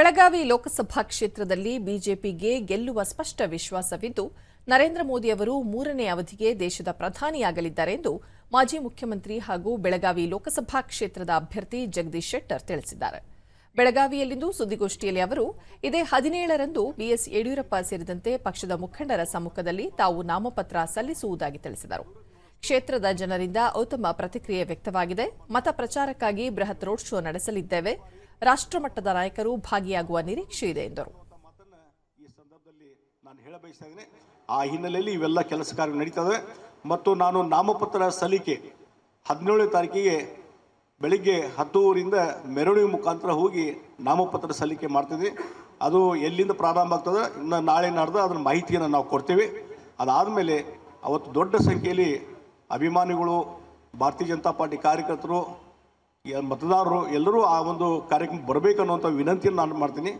ಬೆಳಗಾವಿ ಲೋಕಸಭಾ ಕ್ಷೇತ್ರದಲ್ಲಿ ಬಿಜೆಪಿಗೆ ಗೆಲ್ಲುವ ಸ್ಪಷ್ಟ ವಿಶ್ವಾಸವಿದ್ದು, ನರೇಂದ್ರ ಮೋದಿ ಅವರು ಮೂರನೇ ಅವಧಿಗೆ ದೇಶದ ಪ್ರಧಾನಿಯಾಗಲಿದ್ದಾರೆ ಎಂದು ಮಾಜಿ ಮುಖ್ಯಮಂತ್ರಿ ಹಾಗೂ ಬೆಳಗಾವಿ ಲೋಕಸಭಾ ಕ್ಷೇತ್ರದ ಅಭ್ಯರ್ಥಿ ಜಗದೀಶ್ ಶೆಟ್ಟರ್ ತಿಳಿಸಿದ್ದಾರೆ. ಬೆಳಗಾವಿಯಲ್ಲಿಂದು ಸುದ್ದಿಗೋಷ್ಠಿಯಲ್ಲಿ ಅವರು, ಇದೇ ಹದಿನೇಳರಂದು ಬಿಎಸ್ ಯಡಿಯೂರಪ್ಪ ಸೇರಿದಂತೆ ಪಕ್ಷದ ಮುಖಂಡರ ಸಮ್ಮುಖದಲ್ಲಿ ತಾವು ನಾಮಪತ್ರ ಸಲ್ಲಿಸುವುದಾಗಿ ತಿಳಿಸಿದರು. ಕ್ಷೇತ್ರದ ಜನರಿಂದ ಉತ್ತಮ ಪ್ರತಿಕ್ರಿಯೆ ವ್ಯಕ್ತವಾಗಿದೆ. ಮತ ಪ್ರಚಾರಕ್ಕಾಗಿ ಬೃಹತ್ ರೋಡ್ ಶೋ ನಡೆಸಲಿದ್ದೇವೆ. ರಾಷ್ಟ್ರಮಟ್ಟದ ನಾಯಕರು ಭಾಗಿಯಾಗುವ ನಿರೀಕ್ಷೆ ಇದೆ ಎಂದರು. ನಾನು ಹೇಳ ಆ ಹಿನ್ನೆಲೆಯಲ್ಲಿ ಇವೆಲ್ಲ ಕೆಲಸ ಕಾರ್ಯ ನಡೀತದೆ ಮತ್ತು ನಾನು ನಾಮಪತ್ರ ಸಲ್ಲಿಕೆ ಹದಿನೇಳನೇ ತಾರೀಕಿಗೆ ಬೆಳಿಗ್ಗೆ ಹತ್ತುವರಿಂದ ಮೆರವಣಿಗೆ ಮುಖಾಂತರ ಹೋಗಿ ನಾಮಪತ್ರ ಸಲ್ಲಿಕೆ ಮಾಡ್ತಿದ್ವಿ ಅದು ಎಲ್ಲಿಂದ ಪ್ರಾರಂಭ ಆಗ್ತದೆ, ಇನ್ನು ನಾಳೆ ನಾಡ್ದು ಅದರ ಮಾಹಿತಿಯನ್ನು ನಾವು ಕೊಡ್ತೇವೆ. ಅದಾದಮೇಲೆ ಅವತ್ತು ದೊಡ್ಡ ಸಂಖ್ಯೆಯಲ್ಲಿ ಅಭಿಮಾನಿಗಳು, ಭಾರತೀಯ ಜನತಾ ಪಾರ್ಟಿ ಕಾರ್ಯಕರ್ತರು ಮತದಾರರು ಎಲ್ಲರೂ ಆ ಒಂದು ಕಾರ್ಯಕ್ರಮ ಬರಬೇಕನ್ನುವಂಥ ವಿನಂತಿಯನ್ನು ನಾನು ಮಾಡ್ತೀನಿ.